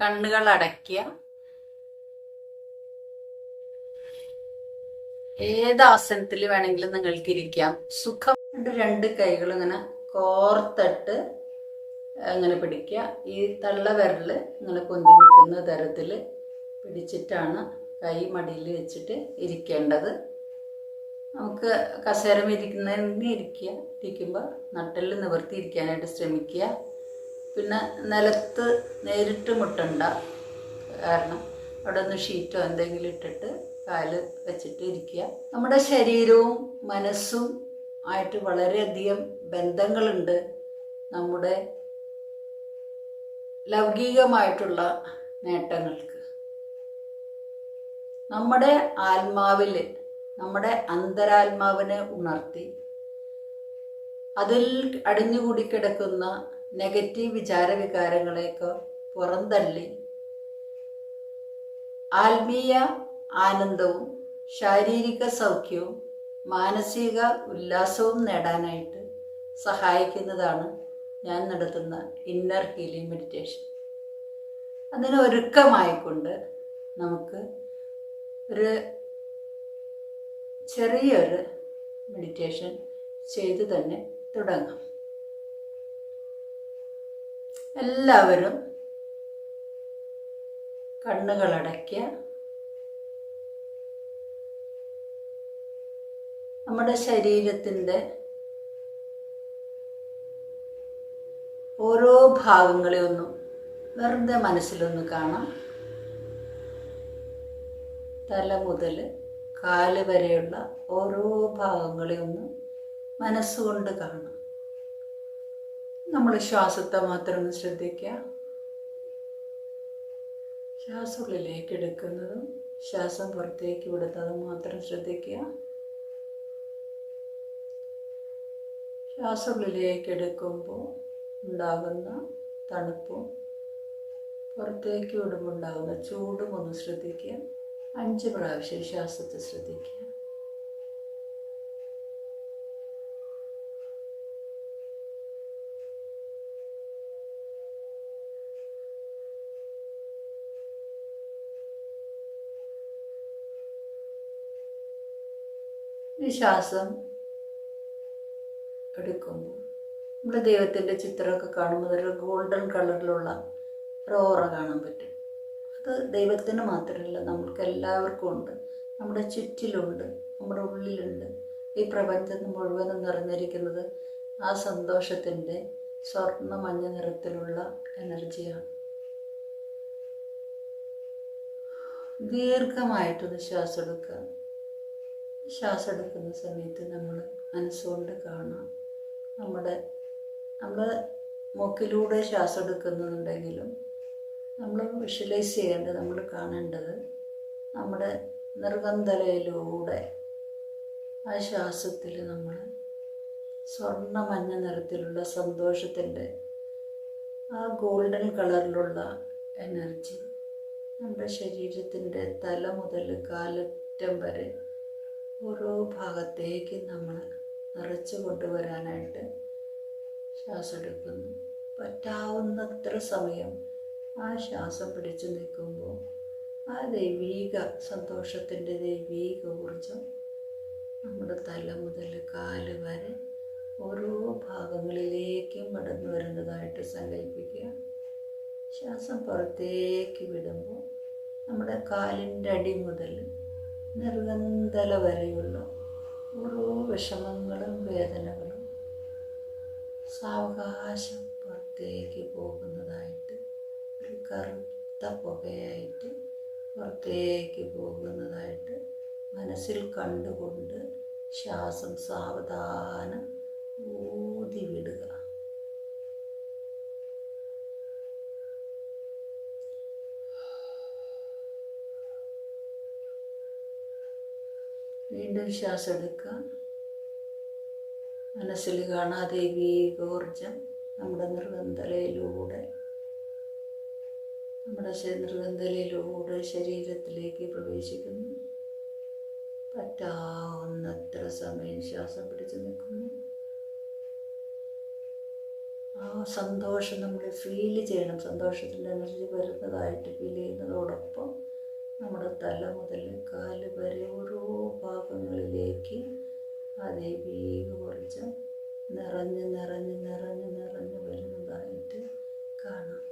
കണ്ണുകൾ അടയ്ക്കുക. ഏത് ആസനത്തിൽ വേണമെങ്കിലും നിങ്ങൾക്ക് ഇരിക്കാം. സുഖം രണ്ട് കൈകൾ ഇങ്ങനെ കോർത്തിട്ട് അങ്ങനെ പിടിക്കുക. ഈ തള്ള വിരൽ ഇങ്ങനെ പൊന്തി നിൽക്കുന്ന തരത്തിൽ പിടിച്ചിട്ടാണ് കൈ മടിയിൽ വെച്ചിട്ട് ഇരിക്കേണ്ടത്. നമുക്ക് കസേരം ഇരിക്കുന്നതിന് ഇരിക്കുക. ഇരിക്കുമ്പോൾ നട്ടലിൽ നിവർത്തി ഇരിക്കാനായിട്ട് ശ്രമിക്കുക. പിന്നെ നിലത്ത് നേരിട്ട് മുട്ടണ്ട. കാരണം അവിടെ ഒന്ന് ഷീറ്റോ എന്തെങ്കിലും ഇട്ടിട്ട് കാൽ വെച്ചിട്ട് ഇരിക്കുക. നമ്മുടെ ശരീരവും മനസ്സും ആയിട്ട് വളരെയധികം ബന്ധങ്ങളുണ്ട്. നമ്മുടെ ലൗകികമായിട്ടുള്ള നേട്ടങ്ങൾക്ക്. നമ്മുടെ ആത്മാവിൽ നമ്മുടെ അന്തരാത്മാവിനെ ഉണർത്തി അതിൽ അടിഞ്ഞുകൂടി കിടക്കുന്ന നെഗറ്റീവ് വിചാരവികാരങ്ങളെയൊക്കെ പുറന്തള്ളി ആത്മീയ ആനന്ദവും ശാരീരിക സൗഖ്യവും മാനസിക ഉല്ലാസവും നേടാനായിട്ട് സഹായിക്കുന്നതാണ് ഞാൻ നടത്തുന്ന ഇന്നർ ഹീലിംഗ് മെഡിറ്റേഷൻ അതിന് ഒരുക്കമായിക്കൊണ്ട് നമുക്ക് ഒരു ചെറിയൊരു മെഡിറ്റേഷൻ ചെയ്തു തന്നെ തുടങ്ങാം. എല്ലാവരും കണ്ണുകളടയ്ക്കുക. നമ്മുടെ ശരീരത്തിന്റെ ഓരോ ഭാഗങ്ങളെ ഒന്നും വെറുതെ മനസ്സിലൊന്ന് കാണാം. തല മുതൽ കാൽ വരെയുള്ള ഓരോ ഭാഗങ്ങളെ ഒന്ന് മനസ്സുകൊണ്ട് കാണാം. നമ്മൾ ശ്വാസത്തെ മാത്രം ഒന്ന് ശ്രദ്ധിക്കുക. ശ്വാസം ഉള്ളിലേക്ക് എടുക്കുന്നതും ശ്വാസം പുറത്തേക്ക് വിടുന്നതും മാത്രം ശ്രദ്ധിക്കുക. ശ്വാസം ഉള്ളിലേക്ക് എടുക്കുമ്പോൾ ഉണ്ടാകുന്ന തണുപ്പും പുറത്തേക്ക് വിടുമ്പോൾ ഉണ്ടാകുന്ന ചൂടും ഒന്ന് ശ്രദ്ധിക്കുക. അഞ്ച് പ്രാവശ്യം ശ്വാസത്തെ ശ്രദ്ധിക്കുക ഈ ശ്വാസം എടുക്കുമ്പോൾ നമ്മുടെ ദൈവത്തിന്റെ ചിത്രമൊക്കെ കാണുമ്പോൾ ഒരു ഗോൾഡൻ കളറിലുള്ള ഒരു ഓറ കാണാൻ പറ്റും. അത് ദൈവത്തിന് മാത്രമല്ല നമ്മൾക്ക് എല്ലാവർക്കും ഉണ്ട്. നമ്മുടെ ചുറ്റിലുണ്ട് നമ്മുടെ ഉള്ളിലുണ്ട്. ഈ പ്രപഞ്ചം മുഴുവനും നിറഞ്ഞിരിക്കുന്നത് ആ സന്തോഷത്തിന്റെ സ്വർണ മഞ്ഞ നിറത്തിലുള്ള എനർജിയാണ്. ദീർഘമായിട്ടൊന്ന് ശ്വാസം എടുക്കുക ശ്വാസം എടുക്കുന്ന സമയത്ത് നമ്മൾ മനസ്സുകൊണ്ട് കാണാം. നമ്മുടെ നമ്മൾ മൂക്കിലൂടെ ശ്വാസം എടുക്കുന്നുണ്ടെങ്കിലും നമ്മൾ വിഷ്വലൈസ് ചെയ്യേണ്ടത് നമ്മൾ കാണേണ്ടത് നമ്മുടെ നിർഗന്ധലയിലൂടെ ആ ശ്വാസത്തിൽ നമ്മൾ സ്വർണ മഞ്ഞ നിറത്തിലുള്ള സന്തോഷത്തിന്റെ ആ ഗോൾഡൻ കളറിലുള്ള എനർജി നമ്മുടെ ശരീരത്തിന്റെ തല മുതൽ കാലറ്റം വരെ ഓരോ ഭാഗത്തേക്ക് നമ്മൾ നിറച്ചു കൊണ്ടുവരാനായിട്ട് ശ്വാസം എടുക്കുന്നു പറ്റാവുന്നത്ര സമയം ആ ശ്വാസം പിടിച്ചു നിൽക്കുമ്പോൾ ആ ദൈവീക സന്തോഷത്തിന്റെ ദൈവീക ഊർജം നമ്മുടെ തല മുതൽ കാൽ വരെ ഓരോ ഭാഗങ്ങളിലേക്കും കടന്നു വരുന്നതായിട്ട് സങ്കല്പിക്കുക. ശ്വാസം പുറത്തേക്ക് വിടുമ്പോൾ നമ്മുടെ കാലിന്റെ അടി മുതൽ നിർഗന്ധല വരെയുള്ള ഓരോ വിഷമങ്ങളും വേദനകളും സാവകാശം പുറത്തേക്ക് പോകുന്നതായിട്ട് ഒരു കറുത്ത പുകയായിട്ട് പുറത്തേക്ക് പോകുന്നതായിട്ട് മനസ്സിൽ കണ്ടുകൊണ്ട് ശ്വാസം സാവധാനം ഊതി വിടുക വീണ്ടും ശ്വാസം എടുക്കുക മനസ്സിൽ കാണാതെ വീകോർജം നമ്മുടെ നിർഗന്ധലയിലൂടെ നമ്മുടെ നിർഗന്ധലയിലൂടെ ശരീരത്തിലേക്ക് പ്രവേശിക്കുന്നു. പറ്റാവുന്നത്ര സമയം ശ്വാസം പിടിച്ചു നിൽക്കുന്നു. ആ സന്തോഷം നമ്മൾ ഫീൽ ചെയ്യണം. സന്തോഷത്തിന്റെ എനർജി വരുന്നതായിട്ട് ഫീൽ ചെയ്യുന്നതോടൊപ്പം നമ്മുടെ തല മുതൽ കാൽ വരെ ഓരോ ഭാഗങ്ങളിലേക്ക് ആ ദൈവീക ഊർജം നിറഞ്ഞ് നിറഞ്ഞ് നിറഞ്ഞ് നിറഞ്ഞ് വരുന്നതായിട്ട് കാണാം.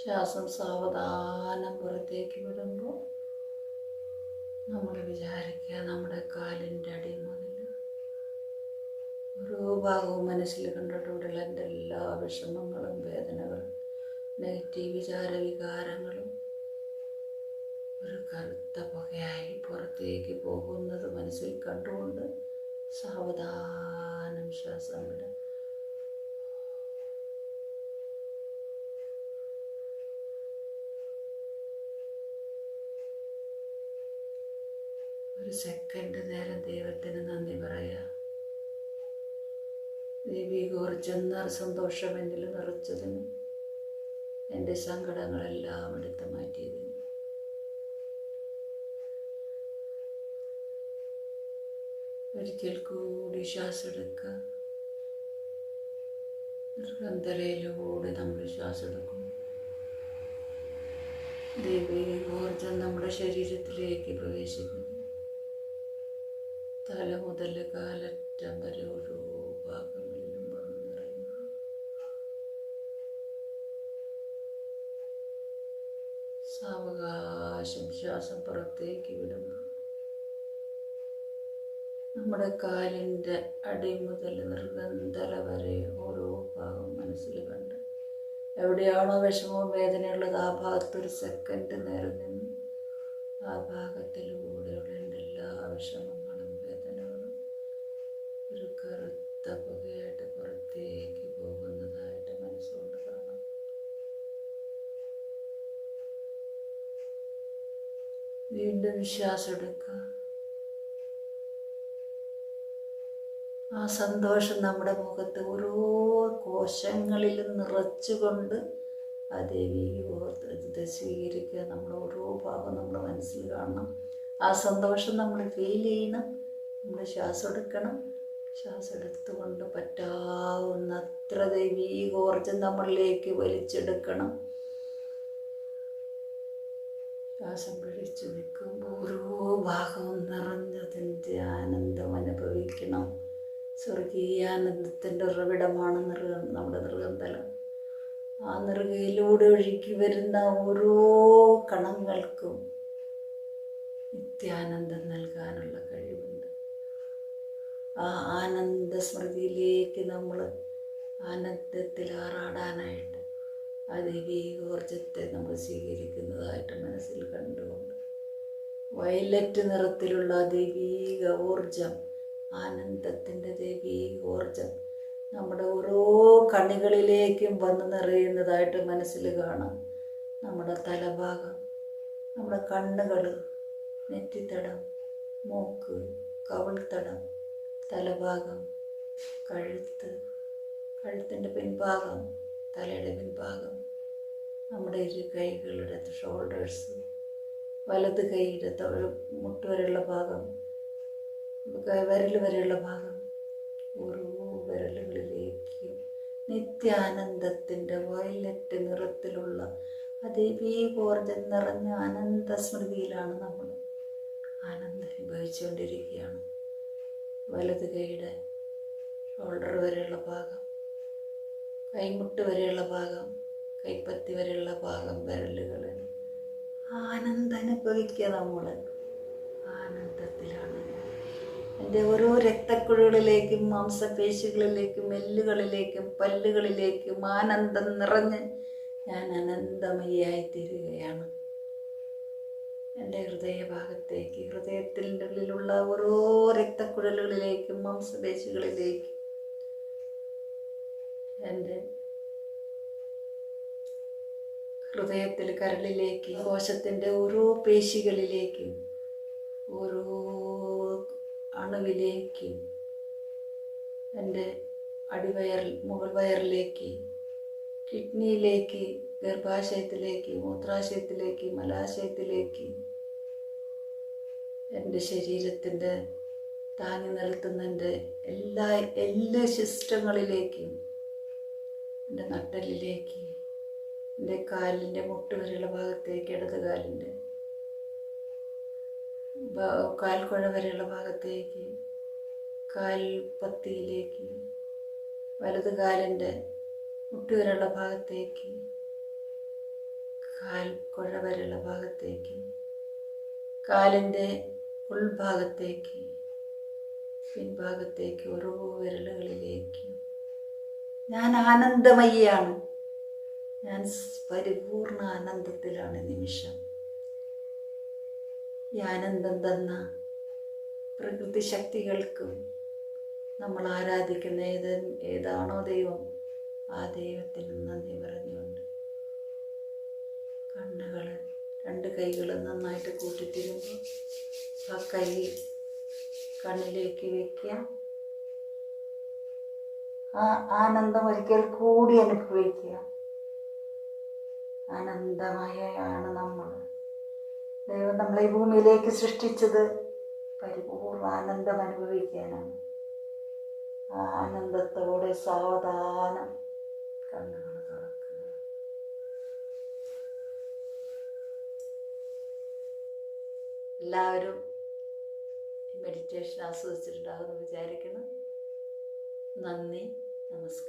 ശ്വാസം സാവധാനം പുറത്തേക്ക് വിടുമ്പോൾ നമ്മൾ വിചാരിക്കുക നമ്മുടെ കാലിന്റെ അടി ഓരോ ഭാഗവും മനസ്സിൽ കണ്ടിട്ടുള്ള എന്റെ എല്ലാ വിഷമങ്ങളും വേദനകളും നെഗറ്റീവ് വിചാര വികാരങ്ങളും. ഒരു കറുത്ത പുകയായി പുറത്തേക്ക് പോകുന്നത് മനസ്സിൽ കണ്ടുകൊണ്ട് സാവധാനം ശ്വാസം വിടുക. ഒരു സെക്കൻഡ് നേരം ദൈവത്തിന് നന്ദി പറയാം. ദേവി നിറ സന്തോഷം എന്നിൽ നിറച്ചതിന് എന്റെ സങ്കടങ്ങളെല്ലാം എടുത്തു മാറ്റിയതിന്. ഒരിക്കൽ കൂടി ശ്വാസം നമ്മൾ ശ്വാസം എടുക്കുന്നു ഊർജം നമ്മുടെ ശരീരത്തിലേക്ക് പ്രവേശിക്കുന്നു തല മുതൽ കാലറ്റം വരെ ഓരോ ഭാഗങ്ങളിലും വന്ന് നിറയുന്നു സാവകാശം ശ്വാസം പുറത്തേക്ക് വിടുന്നു. നമ്മുടെ കാലിന്റെ അടി മുതൽ നിർഗന്ധല വരെ ഓരോ ഭാഗം മനസ്സിൽ കണ്ട്. എവിടെയാണോ വിഷമവും വേദനയുള്ളത് ആ ഭാഗത്ത് ഒരു സെക്കൻഡ് നേരം നിന്ന് ആ ഭാഗത്തിലൂടെയുള്ള എന്റെ എല്ലാ വിഷമങ്ങളും വീണ്ടും ശ്വാസം എടുക്കുക. ആ സന്തോഷം നമ്മുടെ മുഖത്ത് ഓരോ കോശങ്ങളിലും നിറച്ചുകൊണ്ട് ആ ദേവിയെ ഓർത്ത് സ്വീകരിക്കുക. നമ്മൾ ഓരോ ഭാഗം നമ്മുടെ മനസ്സിൽ കാണണം. ആ സന്തോഷം നമ്മൾ ഫീൽ ചെയ്യണം. നമ്മൾ ശ്വാസം എടുക്കണം. ശ്വാസം എടുത്തുകൊണ്ട് പറ്റാവുന്നത്ര ദൈവീകോർജം നമ്മളിലേക്ക് വലിച്ചെടുക്കണം. ശ്വാസം പിടിച്ചു നിൽക്കുമ്പോൾ ഓരോ ഭാഗവും നിറഞ്ഞതിന്റെ ആനന്ദം അനുഭവിക്കണം. സ്വർഗീയാനന്ദത്തിന്റെ ഉറവിടമാണ് നിറ നമ്മുടെ നൃഗന്തലം ആ നെറുകയിലൂടെ ഒഴുകി വരുന്ന ഓരോ കണങ്ങൾക്കും നിത്യാനന്ദം നൽകാനുള്ള കഴിവുണ്ട്. ആ ആനന്ദ സ്മൃതിയിലേക്ക് നമ്മൾ ആനന്ദത്തിൽ ആറാടാനായിട്ട് ആ ദൈവീകോർജത്തെ നമ്മൾ സ്വീകരിക്കുന്നതായിട്ട് മനസ്സിൽ കണ്ടുകൊണ്ട്. വയലറ്റ് നിറത്തിലുള്ള ദൈവീക ഊർജം ആനന്ദത്തിന്റെ ദൈവീകോർജം നമ്മുടെ ഓരോ കണികളിലേക്കും വന്ന് നിറയുന്നതായിട്ട് മനസ്സിൽ കാണാം. നമ്മുടെ തലഭാഗം നമ്മുടെ കണ്ണുകൾ നെറ്റിത്തടം മൂക്ക് കവിൾത്തടം തലഭാഗം കഴുത്ത് കഴുത്തിന്റെ പിൻഭാഗം തലയുടെ പിൻഭാഗം നമ്മുടെ ഇരു കൈകളുടെ ഷോൾഡേഴ്സ് വലത് കൈയുടെ മുട്ട് വരെയുള്ള ഭാഗം വിരൽ വരെയുള്ള ഭാഗം ഓരോ വിരലുകളിലേക്ക് നിത്യാനന്ദത്തിന്റെ വയലറ്റ് നിറത്തിലുള്ള അതേവീകോർജം നിറഞ്ഞ അനന്ത സ്മൃതിയിലാണ് നമ്മൾ ആനന്ദം അനുഭവിച്ചുകൊണ്ടിരിക്കുകയാണ്. വലത് കൈയുടെ ഷോൾഡർ വരെയുള്ള ഭാഗം കൈമുട്ട് വരെയുള്ള ഭാഗം കൈപ്പത്തി വരെയുള്ള ഭാഗം വിരലുകൾ ആനന്ദം അനുഭവിക്കുക നമ്മൾ ആനന്ദത്തിലാണ്. എന്റെ ഓരോ രക്തക്കുഴികളിലേക്കും മാംസപേശികളിലേക്കും എല്ലുകളിലേക്കും പല്ലുകളിലേക്കും ആനന്ദം നിറഞ്ഞ് ഞാൻ അനന്തമയായി തീരുകയാണ് എന്റെ ഹൃദയഭാഗത്തേക്ക് ഹൃദയത്തിന്റെ ഉള്ളിലുള്ള ഓരോ രക്തക്കുഴലുകളിലേക്കും മാംസപേശികളിലേക്കും എന്റെ ഹൃദയത്തിൽ കരളിലേക്ക് കോശത്തിന്റെ ഓരോ പേശികളിലേക്കും ഓരോ അണുവിലേക്കും എന്റെ അടിവയർ മുകൾ വയറിലേക്ക് കിഡ്നിയിലേക്ക് ഗർഭാശയത്തിലേക്ക് മൂത്രാശയത്തിലേക്ക് മലാശയത്തിലേക്ക് എന്റെ ശരീരത്തിന്റെ താങ്ങി നിർത്തുന്ന എന്റെ എല്ലാ എല്ലാ സിസ്റ്റങ്ങളിലേക്കും എന്റെ നട്ടലിലേക്ക് എന്റെ കാലിന്റെ മുട്ടുവരെയുള്ള ഭാഗത്തേക്ക് ഇടത് കാലിന്റെ. കാൽക്കുഴ വരെയുള്ള ഭാഗത്തേക്ക് കാൽപ്പത്തിയിലേക്ക് വലത് കാലിന്റെ മുട്ടുവരെയുള്ള ഭാഗത്തേക്ക് കാൽക്കുഴ വരെയുള്ള ഭാഗത്തേക്ക് കാലിന്റെ ഉൾഭാഗത്തേക്ക് പിൻഭാഗത്തേക്ക് ഓരോ വിരലുകളിലേക്ക്. ഞാൻ ആനന്ദമയ്യാണ്. ഞാൻ പരിപൂർണ ആനന്ദത്തിലാണ് നിമിഷം. ഈ ആനന്ദം തന്ന പ്രകൃതി ശക്തികൾക്കും നമ്മൾ ആരാധിക്കുന്ന ഏത് ഏതാണോ ദൈവം ആ ദൈവത്തിന് നന്ദി പറഞ്ഞുകൊണ്ട് കണ്ണുകൾ രണ്ട് കൈകൾ നന്നായിട്ട് കൂട്ടിത്തിരുമ്പോൾ ആ കൈ കണ്ണിലേക്ക് വയ്ക്കുക ആ ആനന്ദം ഒരിക്കൽ കൂടി അനുഭവിക്കുക. ആനന്ദമയാണ് നമ്മൾ ദൈവം നമ്മളെ ഈ ഭൂമിയിലേക്ക് സൃഷ്ടിച്ചത് പരിപൂർണ ആനന്ദം അനുഭവിക്കാനാണ്. ആ ആനന്ദത്തോടെ സാവധാനം കണ്ണുകൾ തുറക്കുക. എല്ലാവരും മെഡിറ്റേഷൻ ആസ്വദിച്ചിട്ടുണ്ടാകുമെന്ന് വിചാരിക്കണം നന്ദി നമസ്കാരം.